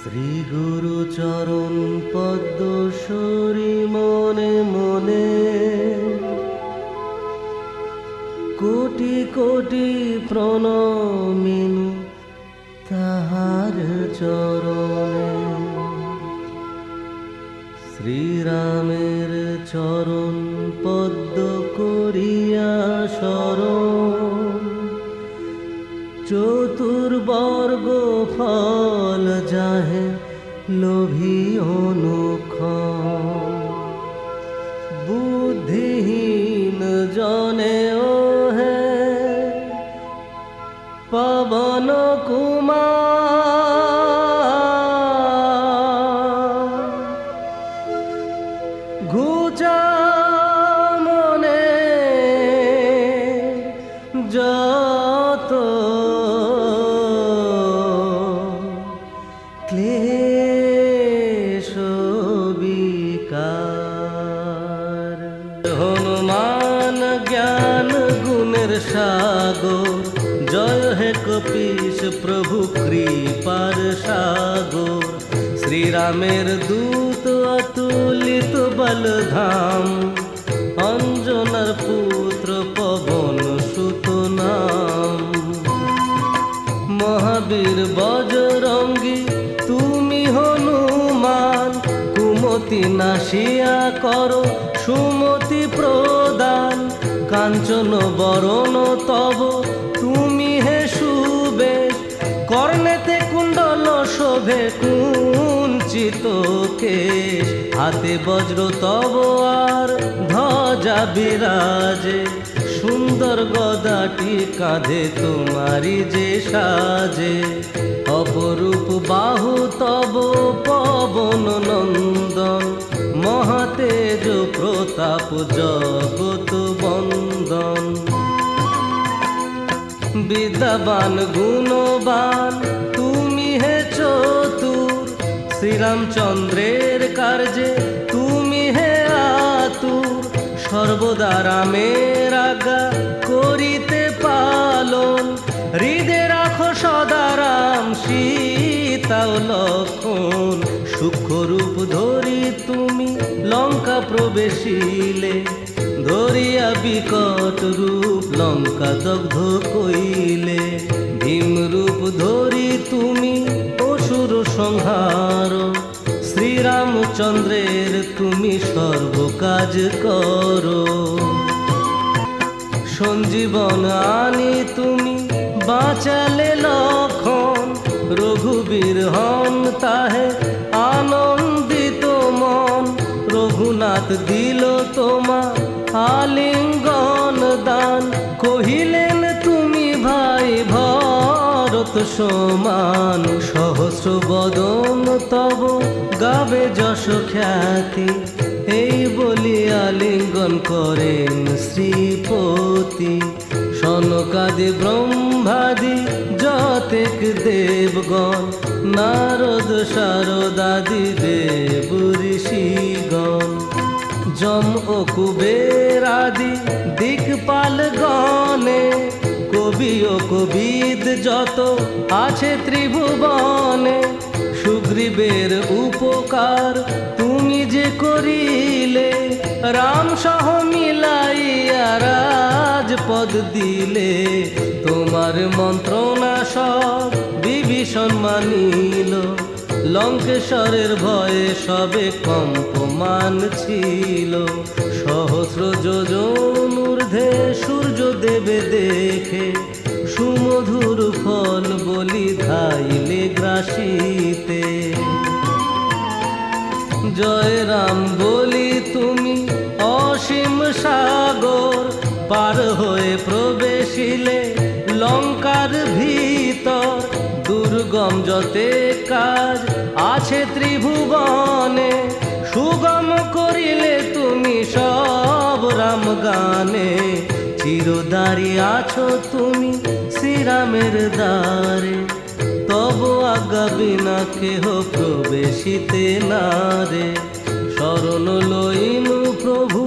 শ্রী গুরু চরণ পদ্ম মনে মনে। কোটি কোটি প্রণমিনু তাহার চরণে। শ্রীরামের চরণ পদ্ম করিয়া স্মরণ চতুর্বর্গ লোভী অনুখ বুদ্ধিহীন হে প্রভু কৃপার সাগর। শ্রীরামের দূত অতুলিত বলধাম। অঞ্জনার পুত্র পবন সুত নাম। মহাবীর বজরঙ্গী, তুমি হনুমান। কুমতি নাশিয়া করো, সুমতি প্রদান। কাঞ্চন বরণ তব কর্ণেতে কুণ্ডল শোভে কুঞ্চিত কেশ। হাতে বজ্র তব আর ধ্বজা বিরাজে। সুন্দর গদাটি কাঁধে তোমারি যে সাজে। অপরূপ বাহু তব পবন নন্দন মহাতেজ প্রতাপ জগত বিদ্যাবান, গুণবান। তুমি হে চতুর, শ্রীরামচন্দ্রের কার্যে। তুমি হে আতুর, সর্বদা রামের আজ্ঞা করিতে পালন। হৃদে রাখো সদা রাম সীতা ও লক্ষণ। সূক্ষ্মরূপ ধরি তুমি, লঙ্কা প্রবেশিলে। ধরিয়া বিকট রূপ লঙ্কা দগ্ধ কইলে, ভীম রূপ ধরি তুমি অসুর সংহার। শ্রীরামচন্দ্রের তুমি সর্ব কাজ করো। সঞ্জীবন আনি তুমি বাঁচালে লক্ষণ, রঘুবীর হন তাহে আনন্দিত মন, রঘুনাথ দিল তোমা আলিঙ্গন দান। কহিলেন, তুমি ভাই ভরত সমান সহস্র বদন তব গাবে যশ খ্যাতি। এই বলি আলিঙ্গন করেন শ্রীপতি। সনকাদি ব্রহ্মাদি যতেক দেবগণ, নারদ শারদাদি দেব ঋষিগণ যম ও কুবের আদি, দিকপাল গণে। কবি ও কবিদ যত আছে ত্রিভুবনে। সুগ্রীবের উপকার তুমি যে করিলে, রাম সহ মিলাইয়া রাজপদ দিলে। তোমার মন্ত্রণা সব বিভীষণ মানিল। লঙ্কেশ্বরের ভয়ে সবে কম্পমান ছিল। সহস্র যোজন ঊর্ধ্বে সূর্য দেবে দেখে, সুমধুর ফল বলি ধাইলে গ্রাসিতে। জয় রাম বলি তুমি, অসীম সাগর পার হয়ে প্রবেশিলে, লঙ্কার ভিতর দুর্গম যতে কাজ আছে ত্রিভুবনে, সুগম করিলে তুমি সব রাম গানে। চিরদারি আছো তুমি শ্রীরামের দ্বারে, তব আজ্ঞা বিনা কেহ প্রবেশিতে না রে। শরণ লইনু প্রভু,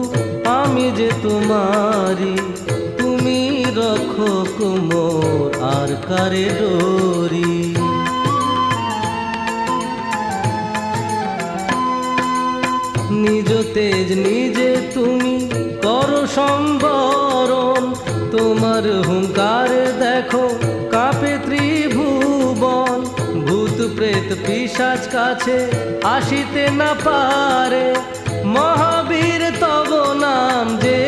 আমি যে তোমারি, তুমি রক্ষক মোর আর কারে ডোরি। তেজ নিজে তুমি করো সম্বরণ। তোমার হুঙ্কারে দেখো, কাপে ত্রিভুবন। ভূত, প্রেত পিসাজ কাছে আসিতে না পারে। মহাবীর, তব নাম যে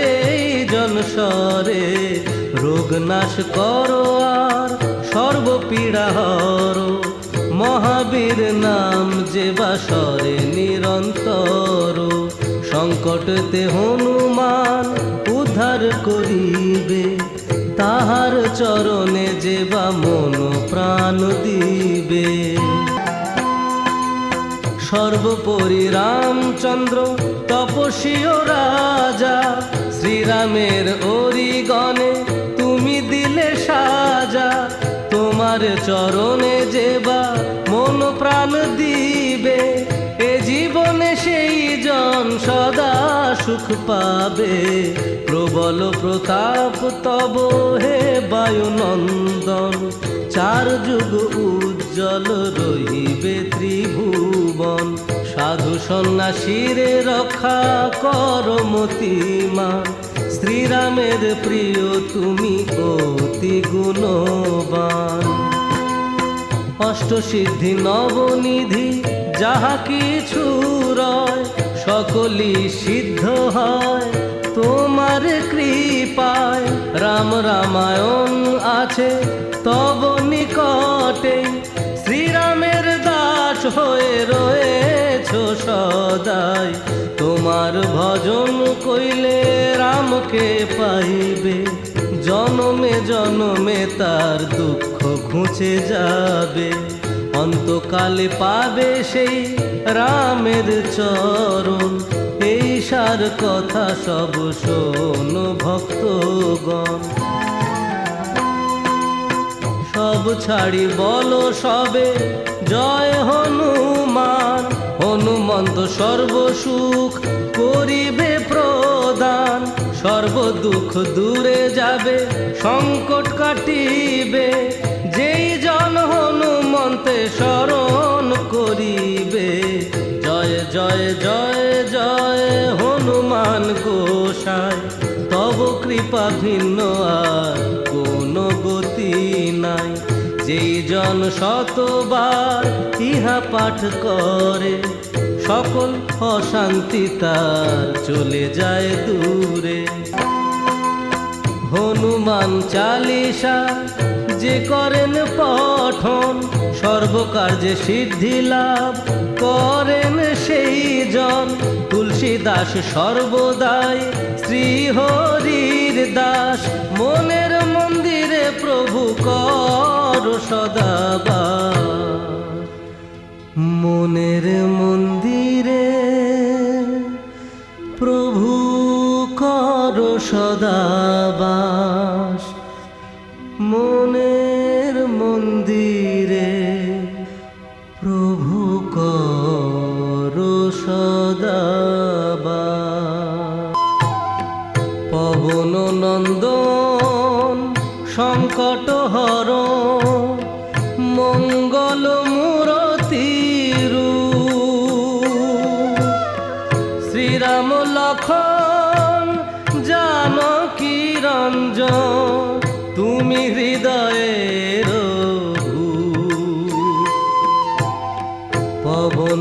জনসরে রোগ নাশ করো আর সর্বপীড়া হরো। মহাবীর নাম যে বাসরে নিরন্তর। সংকটতে হনুমান উদ্ধার করিবে। তাহার চরণে যে বা মন প্রাণ দিবে। সর্বোপরি রামচন্দ্র, তপস্বীয় রাজা, শ্রীরামের অরিগণে তুমি দিলে সাজা। তোমার চরণে যে বা মন প্রাণ দিবে। জীবনে সেই জন সদা সুখ পাবে। প্রবল প্রতাপ, তব হে বায়ুনন্দন, চার যুগ উজ্জ্বল রহিবে ত্রিভুবন। সাধু সন্ন্যাসীরে রক্ষা কর মতিমান শ্রীরামের প্রিয় তুমি অতি গুণবান। অষ্টসিদ্ধি নবনিধি যাহা কিছু রয়, সকলই সিদ্ধ হয়। তোমার কৃপায় রাম রামায়ণ আছে, তব নিকটে শ্রীরামের দাস হয়ে রয়েছ সদাই। তোমার ভজন কইলে রামকে পাইবে, জনমে জনমে তার দুঃখ ঘুচে যাবে। অন্তকালে পাবে সেই রামের চরণ। এই সার কথা সব শোন ভক্তগণ। সব ছাড়ি বলো সবে, জয় হনুমান। হনুমন্ত সর্বসুখ করিবে প্রদান। সর্ব দুঃখ দূরে যাবে, সংকট কাটিবে। হনুমন্তে স্মরণ করিবে। জয় জয় জয় জয়, হনুমান গোসাই। তব কৃপা ভিন্ন আর কোনো গতি নাই। যেই জন শতবার ইহা পাঠ করে, সকল অশান্তি তার চলে যায় দূরে। হনুমান চালিসা যে করেন পঠন, সর্বকার্যে সিদ্ধি লাভ করেন সেই জন। তুলসী দাস সর্বদাই শ্রী হরির দাস। মনের মন্দিরে প্রভু কর সদাবার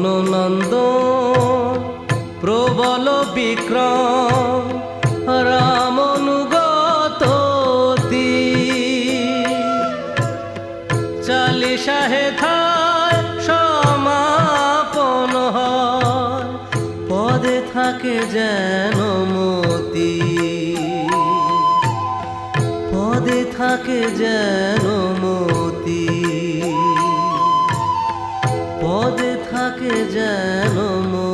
নন্দ প্রবল বিক্রম, রামনুগত চালিশা হেথায় সমাপন হয়, পদে থাকে যেন মতি। পদে থাকে যেন মতি। পদে যেন মতি